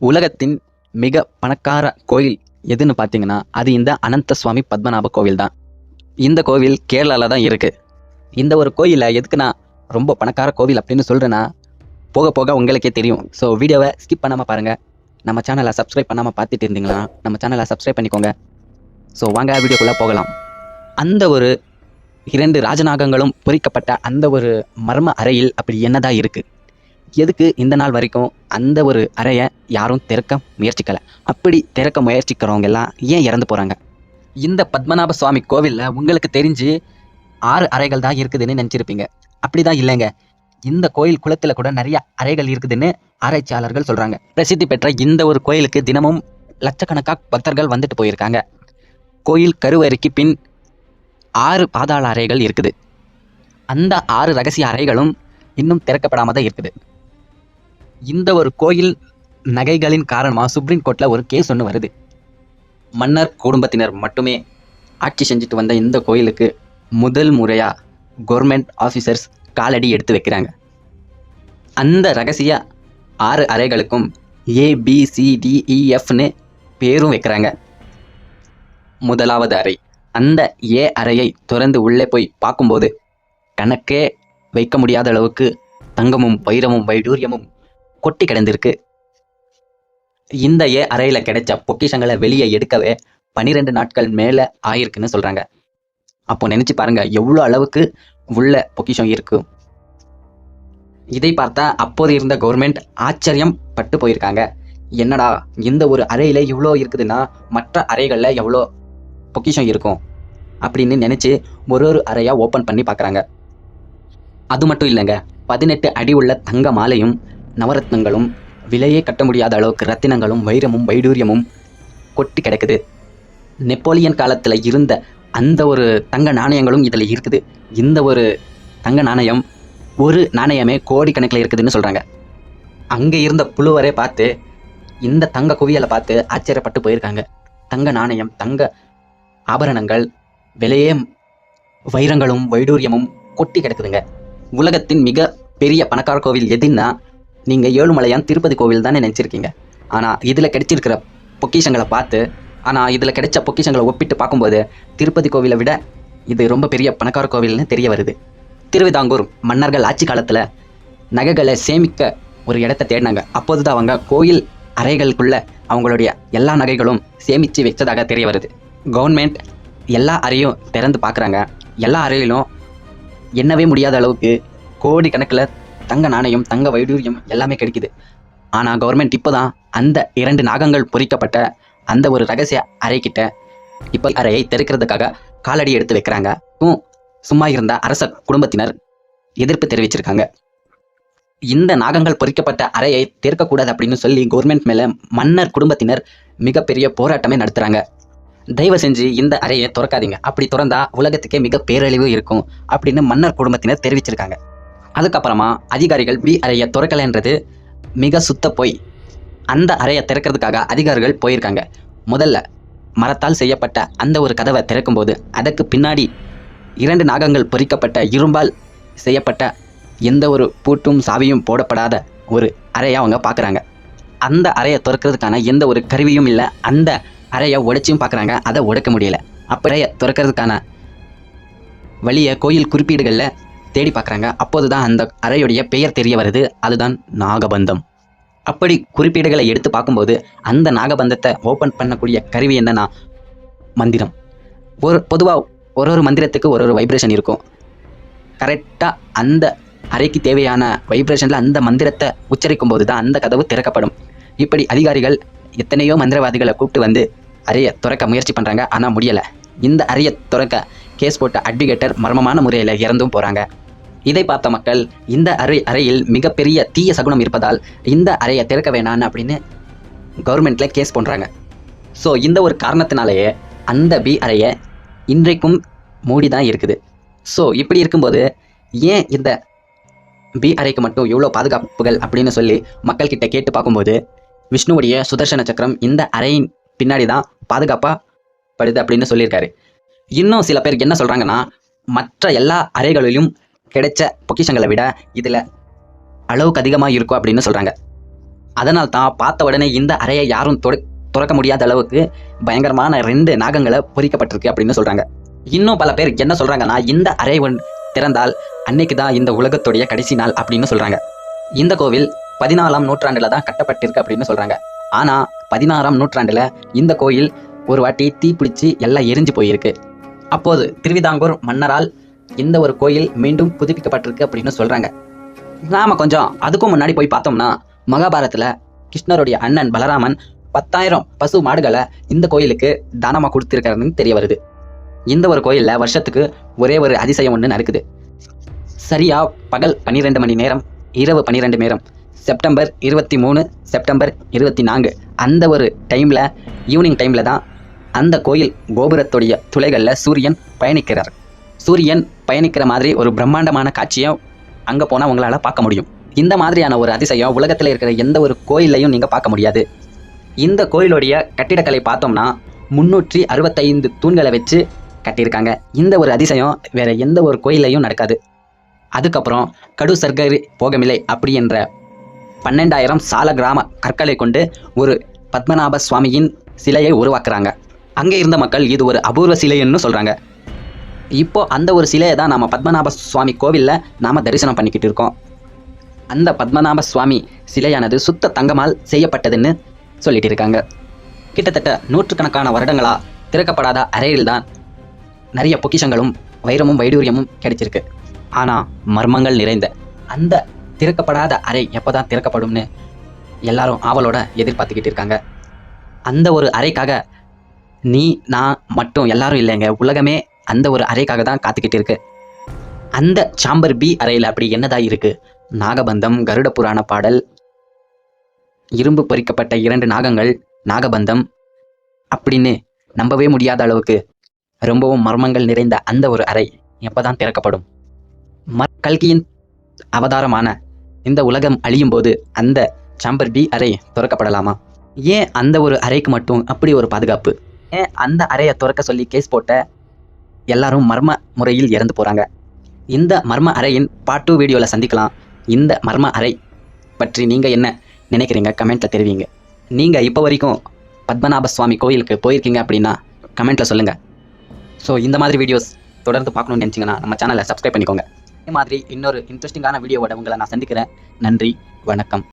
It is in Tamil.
உலகத்தின் மிக பணக்கார கோயில் எதுன்னு பார்த்தீங்கன்னா அது இந்த அனந்த சுவாமி பத்மநாப கோவில் தான் இந்த கோவில் கேரளாவில் தான் இருக்குது இந்த ஒரு கோயிலை எதுக்கு நான் ரொம்ப பணக்கார கோவில் அப்படின்னு சொல்கிறேன்னா போக போக உங்களுக்கே தெரியும். ஸோ வீடியோவை ஸ்கிப் பண்ணாமல் பாருங்கள் நம்ம சேனலை சப்ஸ்கிரைப் பண்ணாமல் பார்த்துட்டு இருந்தீங்களா நம்ம சேனலை சப்ஸ்கிரைப் பண்ணிக்கோங்க. ஸோ வாங்க வீடியோக்குள்ளே போகலாம். அந்த ஒரு இரண்டு ராஜநாகங்களும் பொறிக்கப்பட்ட அந்த ஒரு மர்ம அறையில் அப்படி என்னதான் இருக்குது எதுக்கு இந்த நாள் வரைக்கும் அந்த ஒரு அறையை யாரும் திறக்க முயற்சிக்கலை? அப்படி திறக்க முயற்சிக்கிறவங்க எல்லாம் ஏன் இறந்து போகிறாங்க இந்த பத்மநாப சுவாமி கோவிலில் உங்களுக்கு தெரிஞ்சு ஆறு அறைகள் தான் இருக்குதுன்னு நினச்சிருப்பீங்க. அப்படி தான் இல்லைங்க. இந்த கோயில் குளத்தில் கூட நிறைய அறைகள் இருக்குதுன்னு ஆராய்ச்சியாளர்கள் சொல்கிறாங்க பிரசித்தி பெற்ற இந்த ஒரு கோயிலுக்கு தினமும் லட்சக்கணக்காக பக்தர்கள் வந்துட்டு போயிருக்காங்க. கோயில் கருவறைக்கு பின் ஆறு பாதாள அறைகள் இருக்குது. அந்த ஆறு ரகசிய அறைகளும் இன்னும் திறக்கப்படாமல் தான் இருக்குது. இந்த ஒரு கோயில் நகைகளின் காரணமாக சுப்ரீம் கோர்ட்டில் ஒரு கேஸ் ஒன்று வருது. மன்னர் குடும்பத்தினர் மட்டுமே ஆட்சி செஞ்சுட்டு வந்த இந்த கோயிலுக்கு முதல் முறையாக கவர்மெண்ட் ஆஃபீஸர்ஸ் காலடி எடுத்து வைக்கிறாங்க. அந்த ரகசிய ஆறு அறைகளுக்கும் ஏபிசிடிஇஎஃப்னு e, பேரும் வைக்கிறாங்க. முதலாவது அறை. அந்த ஏ அறையை திறந்து உள்ளே போய் பார்க்கும்போது கணக்கே வைக்க முடியாத அளவுக்கு தங்கமும் வைரமும் வைடூரியமும் கொட்டி கிடந்திருக்கு. இந்த ஏ அறையில் கிடைச்ச பொக்கிஷங்களை வெளியே எடுக்கவே பனிரெண்டு நாட்கள் மேலே ஆயிருக்குன்னு சொல்கிறாங்க அப்போ நினச்சி பாருங்க எவ்வளோ அளவுக்கு உள்ள பொக்கிஷம் இருக்கு. இதை பார்த்தா அப்போது இருந்த கவர்மெண்ட் ஆச்சரியம் பட்டு போயிருக்காங்க. என்னடா இந்த ஒரு அறையில் இவ்வளோ இருக்குதுன்னா மற்ற அறைகளில் எவ்வளோ பொக்கிஷம் இருக்கும்? அப்படின்னு நினச்சி ஒரு ஒரு அறையாக ஓப்பன் பண்ணி பார்க்குறாங்க அது மட்டும் இல்லைங்க பதினெட்டு அடி உள்ள தங்க மாலையும் நவரத்னங்களும் விலையே கட்ட முடியாத அளவுக்கு ரத்தினங்களும் வைரமும் வைடூரியமும் கொட்டி கிடக்குது. நெப்போலியன் காலத்தில் இருந்த அந்த ஒரு தங்க நாணயங்களும் இதில் இருக்குது. இந்த ஒரு தங்க நாணயம் ஒரு நாணயமே கோடிக்கணக்கில் இருக்குதுன்னு சொல்கிறாங்க அங்கே இருந்த புழுவரே பார்த்து இந்த தங்க குவியலை பார்த்து ஆச்சரியப்பட்டு போயிருக்காங்க. தங்க நாணயம் தங்க ஆபரணங்கள் விலையே வைரங்களும் வைடூரியமும் கொட்டி கிடக்குதுங்க. உலகத்தின் மிக பெரிய பணக்கார கோவில் எதுன்னா நீங்கள் ஏழுமலையான் திருப்பதி கோவில் தானே நினச்சிருக்கீங்க. ஆனால் இதில் கிடைச்சிருக்கிற பொக்கிஷங்களை பார்த்து ஆனால் இதில் கிடைச்ச பொக்கிஷங்களை ஒப்பிட்டு பார்க்கும்போது திருப்பதி கோவிலை விட இது ரொம்ப பெரிய பணக்கார கோவில்னு தெரிய வருது. திருவிதாங்கூர் மன்னர்கள் ஆட்சி காலத்தில் நகைகளை சேமிக்க ஒரு இடத்த தேடினாங்க. அப்போது தான் அவங்க கோயில் அறைகளுக்குள்ளே அவங்களுடைய எல்லா நகைகளும் சேமித்து வச்சதாக தெரிய வருது. கவர்மெண்ட் எல்லா அறையும் திறந்து பார்க்குறாங்க. எல்லா அறையிலும் எண்ணவே முடியாத அளவுக்கு கோடி கணக்கில் தங்க நாணயம் தங்க வைடூரியம் எல்லாமே கிடைக்குது. ஆனால் கவர்மெண்ட் இப்போ தான் அந்த இரண்டு நாகங்கள் பொறிக்கப்பட்ட அந்த ஒரு ரகசிய அறைக்கிட்ட இப்போ அறையை திறக்கிறதுக்காக காலடி எடுத்து வைக்கிறாங்க. சும்மா இருந்த அரச குடும்பத்தினர் எதிர்ப்பு தெரிவிச்சிருக்காங்க. இந்த நாகங்கள் பொறிக்கப்பட்ட அறையை திறக்கக்கூடாது அப்படின்னு சொல்லி கவர்மெண்ட் மேலே மன்னர் குடும்பத்தினர் மிகப்பெரிய போராட்டமே நடத்துகிறாங்க தயவு செஞ்சு இந்த அறையை திறக்காதீங்க. அப்படி திறந்தா உலகத்துக்கே மிக பேரழிவு இருக்கும் அப்படின்னு மன்னர் குடும்பத்தினர் தெரிவிச்சிருக்காங்க. அதுக்கப்புறமா அதிகாரிகள் பி அறையை திறக்கலைன்றது மிக சுத்த போய். அந்த அறையை திறக்கிறதுக்காக அதிகாரிகள் போயிருக்காங்க. முதல்ல மரத்தால் செய்யப்பட்ட அந்த ஒரு கதவை திறக்கும்போது அதற்கு பின்னாடி இரண்டு நாகங்கள் பொறிக்கப்பட்ட இரும்பால் செய்யப்பட்ட எந்த ஒரு பூட்டும் சாவியும் போடப்படாத ஒரு அறையை அவங்க பார்க்குறாங்க அந்த அறையை திறக்கிறதுக்கான எந்த ஒரு கருவியும் இல்லை. அந்த அறையை உடைச்சியும் பார்க்குறாங்க அதை உடைக்க முடியல. அப்படியே திறக்கிறதுக்கான வழியை கோயில் குறிப்பீடுகளில் தேடி பார்க்குறாங்க. அப்போது தான் அந்த அறையுடைய பெயர் தெரிய வருது. அதுதான் நாகபந்தம். அப்படி குறிப்பீடுகளை எடுத்து பார்க்கும்போது அந்த நாகபந்தத்தை ஓப்பன் பண்ணக்கூடிய கருவி என்னன்னா மந்திரம். ஒரு பொதுவாக ஒரு ஒரு மந்திரத்துக்கு ஒரு ஒரு வைப்ரேஷன் இருக்கும். கரெக்டாக அந்த அறைக்கு தேவையான வைப்ரேஷனில் அந்த மந்திரத்தை உச்சரிக்கும் போது தான் அந்த கதவு திறக்கப்படும். இப்படி அதிகாரிகள் எத்தனையோ மந்திரவாதிகளை கூப்பிட்டு வந்து அறையை திறக்க முயற்சி பண்ணுறாங்க ஆனால் முடியலை. இந்த அறையை துறக்க கேஸ் போட்ட அட்வொகேட்டர் மர்மமான முறையில் இறந்தும் போகிறாங்க இதை பார்த்த மக்கள் இந்த அறை அறையில் மிகப்பெரிய தீய சகுனம் இருப்பதால் இந்த அறையை திறக்க வேணான்னு அப்படின்னு கவர்மெண்ட்டில் கேஸ் பண்ணுறாங்க ஸோ இந்த ஒரு காரணத்தினாலேயே அந்த பி அறையை இன்றைக்கும் மூடி தான் இருக்குது. ஸோ இப்படி இருக்கும்போது ஏன் இந்த பி அறைக்கு மட்டும் இவ்வளோ பாதுகாப்புகள் அப்படின்னு சொல்லி மக்கள்கிட்ட கேட்டு பார்க்கும்போது விஷ்ணுவுடைய சுதர்சன சக்கரம் இந்த அறையின் பின்னாடி தான் பாதுகாப்பாக படுது அப்படின்னு சொல்லியிருக்காரு. இன்னும் சில பேர் என்ன சொல்கிறாங்கன்னா மற்ற எல்லா அறைகளிலும் கிடைச்ச பொக்கிஷங்களை விட இதில் அளவுக்கு அதிகமாக இருக்கும் அப்படின்னு சொல்கிறாங்க அதனால் தான் பார்த்த உடனே இந்த அறையை யாரும் தொட- துறக்க முடியாத அளவுக்கு பயங்கரமான ரெண்டு நாகங்களை பொறிக்கப்பட்டிருக்கு அப்படின்னு சொல்கிறாங்க இன்னும் பல பேர் என்ன சொல்கிறாங்கன்னா இந்த அறை ஒன் திறந்தால் அன்னைக்கு தான் இந்த உலகத்துடைய கடைசி நாள் அப்படின்னு சொல்கிறாங்க இந்த கோவில் பதினாலாம் நூற்றாண்டில் தான் கட்டப்பட்டிருக்கு அப்படின்னு சொல்கிறாங்க ஆனால் பதினாறாம் நூற்றாண்டில் இந்த கோயில் ஒரு வாட்டி தீப்பிடிச்சு எல்லாம் எரிஞ்சு போயிருக்கு. அப்போது திருவிதாங்கூர் மன்னரால் இந்த ஒரு கோயில் மீண்டும் புதுப்பிக்கப்பட்டிருக்கு அப்படின்னு சொல்றாங்க. நாம கொஞ்சம் அதுக்கும் முன்னாடி போய் பார்த்தோம்னா மகாபாரத்தில் கிருஷ்ணருடைய அண்ணன் பலராமன் பத்தாயிரம் பசு மாடுகளை இந்த கோயிலுக்கு தானமாக கொடுத்துருக்காருன்னு தெரிய வருது. இந்த ஒரு கோயிலில் வருஷத்துக்கு ஒரே ஒரு அதிசயம் ஒன்று நடக்குது. சரியா பகல் பன்னிரெண்டு மணி நேரம் இரவு பன்னிரெண்டு நேரம் செப்டம்பர் இருபத்தி மூணு செப்டம்பர் இருபத்தி நான்கு. அந்த ஒரு டைமில் ஈவினிங் டைமில் தான் அந்த கோயில் கோபுரத்துடைய துளைகளில் சூரியன் பயணிக்கிறார். சூரியன் பயணிக்கிற மாதிரி ஒரு பிரம்மாண்டமான காட்சியை அங்கே போனால் உங்களால் பார்க்க முடியும். இந்த மாதிரியான ஒரு அதிசயம் உலகத்தில் இருக்கிற எந்த ஒரு கோயில்லையும் நீங்கள் பார்க்க முடியாது. இந்த கோயிலுடைய கட்டிடக்கலை பார்த்தோம்னா முன்னூற்றி அறுபத்தைந்து தூண்களை வச்சு கட்டியிருக்காங்க. இந்த ஒரு அதிசயம் வேற எந்த ஒரு கோயில்லையும் நடக்காது. அதுக்கப்புறம் கடு சர்க்கரி போகமில்லை அப்படி என்ற பன்னெண்டாயிரம் சால கிராம கற்களை கொண்டு ஒரு பத்மநாப சுவாமியின் சிலையை உருவாக்குறாங்க. அங்கே இருந்த மக்கள் இது ஒரு அபூர்வ சிலைன்னு சொல்றாங்க. இப்போ அந்த ஒரு சிலையை தான் நம்ம பத்மநாப சுவாமி கோவிலில் நாம் தரிசனம் பண்ணிக்கிட்டு இருக்கோம். அந்த பத்மநாப சுவாமி சிலையானது சுத்த தங்கமால் செய்யப்பட்டதுன்னு சொல்லிட்டு இருக்காங்க. கிட்டத்தட்ட நூற்றுக்கணக்கான வருடங்களா திறக்கப்படாத அறையில் தான் நிறைய பொக்கிஷங்களும் வைரமும் வைடூரியமும் கிடைச்சிருக்கு. ஆனால் மர்மங்கள் நிறைந்த அந்த திறக்கப்படாத அறை எப்போ தான் திறக்கப்படும்னு எல்லாரும் ஆவலோட எதிர்பார்த்துக்கிட்டு இருக்காங்க. அந்த ஒரு அறைக்காக நீ நான் மட்டும் எல்லாரும் இல்லைங்க. உலகமே அந்த ஒரு அறைக்காக தான் காத்துக்கிட்டு இருக்கு. அந்த சாம்பர் பி அறையில் அப்படி என்னதா இருக்கு? நாகபந்தம் கருட புராண பாடல் இரும்பு பொறிக்கப்பட்ட இரண்டு நாகங்கள் நாகபந்தம் அப்படின்னு நம்பவே முடியாத அளவுக்கு ரொம்பவும் மர்மங்கள் நிறைந்த அந்த ஒரு அறை எப்போதான் திறக்கப்படும்? ம- கல்கியின் அவதாரமான இந்த உலகம் அழியும் போது அந்த சாம்பர் பி அறை திறக்கப்படலாமா? ஏன் அந்த ஒரு அறைக்கு மட்டும் அப்படி ஒரு பாதுகாப்பு? ஏன் அந்த அறையை திறக்க சொல்லி கேஸ் போட்ட எல்லாரும் மர்ம முறையில் இறந்து போகிறாங்க இந்த மர்ம அறையின் பார்ட் டூ வீடியோவில் சந்திக்கலாம். இந்த மர்ம அறை பற்றி நீங்கள் என்ன நினைக்கிறீங்க? கமெண்ட்டில் தெரிவிங்க. நீங்கள் இப்போ வரைக்கும் பத்மநாப சுவாமி கோயிலுக்கு போயிருக்கீங்க அப்படின்னா கமெண்ட்டில் சொல்லுங்கள் ஸோ இந்த மாதிரி வீடியோஸ் தொடர்ந்து பார்க்கணும்னு நினச்சிங்கன்னா நம்ம சேனலை சப்ஸ்கிரைப் பண்ணிக்கோங்க. இதே மாதிரி இன்னொரு இன்ட்ரெஸ்டிங்கான வீடியோவோட உங்களை நான் சந்திக்கிறேன். நன்றி வணக்கம்.